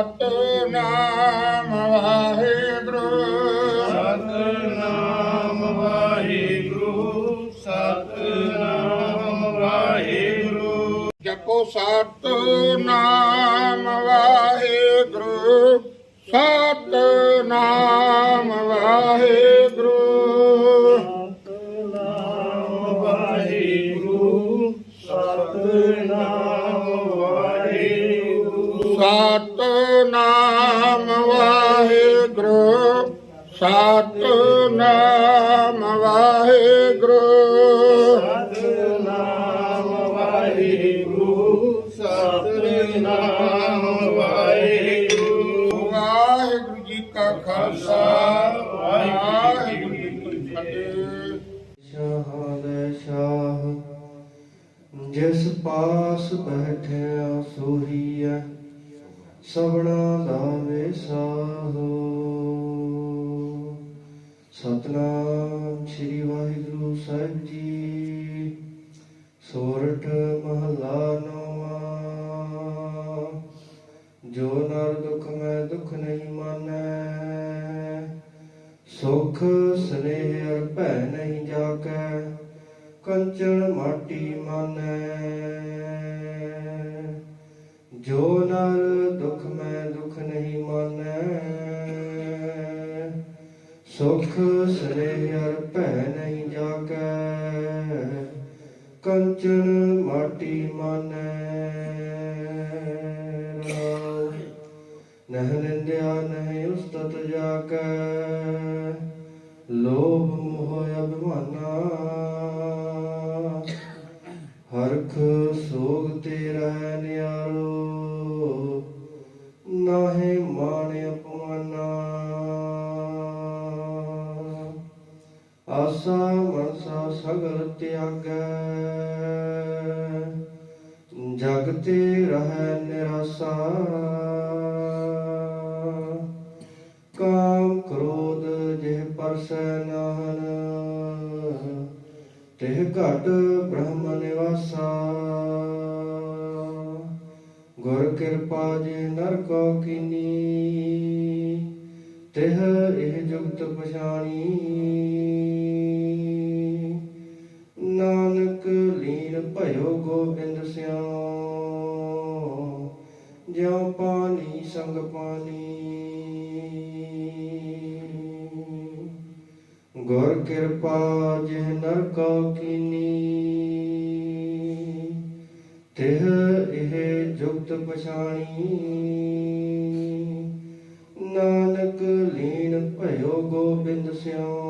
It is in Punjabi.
ਸਤ ਨਾਮ ਵਾਹਿਗੁਰੂ। ਸਤਨਾਮ ਵਾਹਿਗੁਰੂ ਸਤਨਾਮ ਵਾਹਿਗੁਰੂ। ਜਪੋ ਸਤ ਨਾਮ ਵਾਹਿਗੁਰੂ। ਸਤ ਨਾਮ ਵਾਹਿਗੁਰੂ। ਸਤਨਾਮ ਵਾਹਿਗੁਰੂ ਸਤਨਾਮ ਵਾਹਿਗੁਰੂ। ਸਤ ਸਤ ਨਾਮ ਵਾਹਿਗੁਰੂ। ਸਤਨਾਮ ਵਾਹਿਗੁਰੂ ਸਤਨਾਮ ਵਾਹਿਗੁਰੂ। ਵਾਹਿਗੁਰੂ ਜੀ ਕਾ ਖਾਲਸਾ ਵਾਹਿਗੁਰੂ ਜੀ ਕੀ ਫਤਿਹ। ਸ਼ਾਹ ਦੇ ਸ਼ਾਹ ਜਿਸ ਪਾਸ ਬੈਠਿਆ ਸੋਹੀਐ ਸਭਨਾ ਦਾ ਵੇਸਾਹੋ ਸਤਨਾਮ ਸ੍ਰੀ ਵਾਹਿਗੁਰੂ ਸਾਹਿਬ ਜੀ। ਸੋਰਠ ਮਹਲਾ ਨੌਵਾਂ। ਜੋ ਨਰ ਦੁਖ ਮੈਂ ਦੁਖ ਨਹੀਂ ਮਾਨੈ। ਸੁਖ ਸਨੇਹ ਅਰ ਭੈ ਨਹੀਂ ਜਾਕੈ। ਕੰਚਨ ਮਾਟੀ ਮਾਨੈ। ਜੋ ਨਰ ਦੁਖ ਮੈਂ ਸੁਖ ਸਨੇਹ ਅਰ ਭੈ ਨਹੀਂ ਜਾਕੈ, ਕੰਚਨ ਮਾਟੀ ਮਾਨੈ। ਨਹਿ ਨਹ ਨਿੰਦਿਆ ਨਹਿ ਉਸਤਤ ਜਾ ਕੈ ਲੋਭ ਮੋਹ ਅਭਿਮਾਨਾ। ਹਰਖ ਮਨਸਾ ਸਗਲ ਤਿਆਗੈ। ਜਗਤੇ ਰਹਿ ਨਿਰਾਸਾ। ਕਾਮ ਕ੍ਰੋਧ ਜਿਹ ਪਰਸੈ ਨਾਹਨ, ਤਿਹ ਘਟ ਬ੍ਰਹਮ ਨਿਵਾਸਾ। ਗੁਰ ਕਿਰਪਾ ਜੇ ਨਰ ਕੋ ਕੀਨੀ, ਤਿਹ ਇਹ ਜੁਗਤ ਪਛਾਣੀ। ਜਿਉ ਪਾਣੀ ਸੰਗ ਪਾਣੀ। ਗੁਰ ਕਿਰਪਾ ਜਿਹ ਨਰ ਕੋ ਕੀਨੀ। ਤਿਹ ਇਹ ਜੁਗਤ ਪਛਾਣੀ। ਨਾਨਕ ਲੀਨ ਭਇਓ ਗੋਬਿੰਦ ਸਿਉ